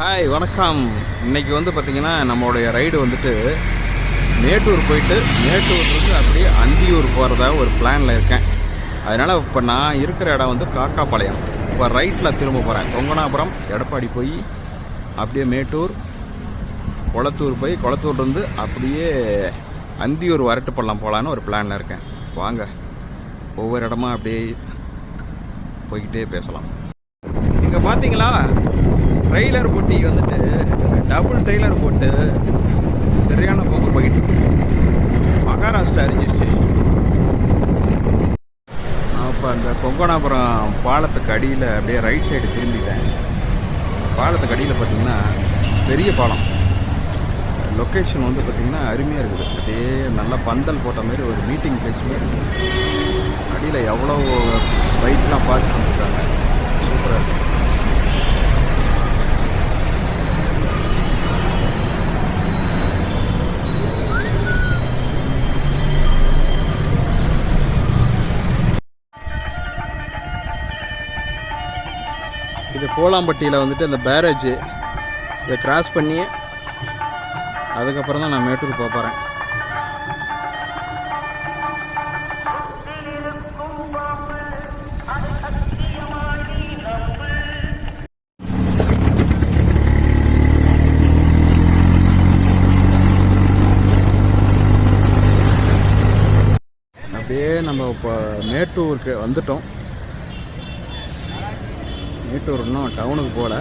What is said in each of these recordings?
Hi வணக்கம். இன்னைக்கு வந்து பார்த்தீங்கன்னா நம்மளுடைய ரைடு வந்துட்டு மேட்டூர் போயிட்டு மேட்டூர்லேருந்து அப்படியே அந்தியூர் போகிறதா ஒரு பிளானில் இருக்கேன். அதனால் இப்போ நான் இருக்கிற இடம் வந்து காக்காப்பாளையம். இப்போ ரைட்டில் திரும்ப போகிறேன் கொங்கனாபுரம் எடப்பாடி போய் அப்படியே மேட்டூர் குளத்தூர் போய் குளத்தூர்லேருந்து அப்படியே அந்தியூர் வரட்டுப்பள்ளம் போகலான்னு ஒரு பிளானில் இருக்கேன். வாங்க ஒவ்வொரு இடமா அப்படியே போய்கிட்டே பேசலாம். இங்கே பார்த்தீங்களா ட்ரெய்லர் போட்டி வந்துட்டு டபுள் ட்ரெய்லர் போட்டு சரியான போக்கு போயிட்டு இருக்கு. மகாராஷ்டிரா ரிஜிஸ்ட்ரேஷன் அப்போ அந்த கொங்கனாபுரம் பாலத்துக்கு அடியில் அப்படியே ரைட் சைடு திரும்பிட்டேன். பாலத்துக்கு அடியில் பார்த்தீங்கன்னா பெரிய பாலம். லொக்கேஷன் வந்து பார்த்திங்கன்னா அருமையாக இருக்குது. அப்படியே நல்லா பந்தல் போட்ட மாதிரி ஒரு மீட்டிங் பிளேஸ் மாதிரி இருக்குது. அடியில் எவ்வளோ பைக்லாம் பார்த்து இது கோலாம்பட்டியில் வந்துட்டு அந்த பேரேஜ் இதை கிராஸ் பண்ணி அதுக்கப்புறம் தான் நான் மேட்டூர் போக போகிறேன் அப்படியே நம்ம இப்போ மேட்டூருக்கு வந்துட்டோம். மேட்டூர் இன்னும் டவுனுக்கு போகல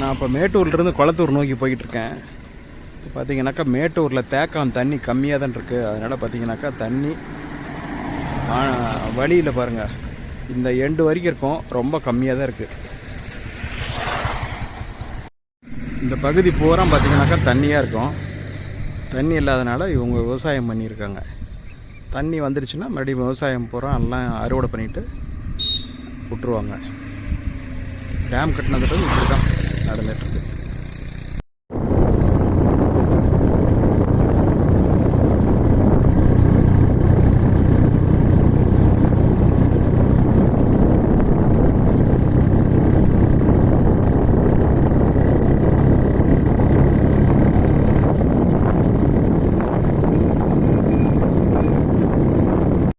நான் இப்போ மேட்டூர்லேருந்து குளத்தூர் நோக்கி போய்கிட்டு இருக்கேன். இப்போ பார்த்தீங்கன்னாக்கா மேட்டூரில் தேக்கம் தண்ணி கம்மியாக தான் இருக்குது அதனால் பார்த்தீங்கன்னாக்கா தண்ணி வழியில் பாருங்கள் இந்த எண்டு வரைக்கும் இருக்கும். ரொம்ப கம்மியாக தான் இருக்குது இந்த பகுதி பூரா பார்த்தீங்கன்னாக்கா தண்ணியாக இருக்கும். தண்ணி இல்லாதனால இவங்க விவசாயம் பண்ணியிருக்காங்க. தண்ணி வந்துடுச்சுன்னா மறுபடியும் விவசாயம் பூரா எல்லாம் அறுவடை பண்ணிட்டு விட்டுருவாங்க. டேம் கட்டினதுல இப்படி தான் நடந்துட்டுருக்கு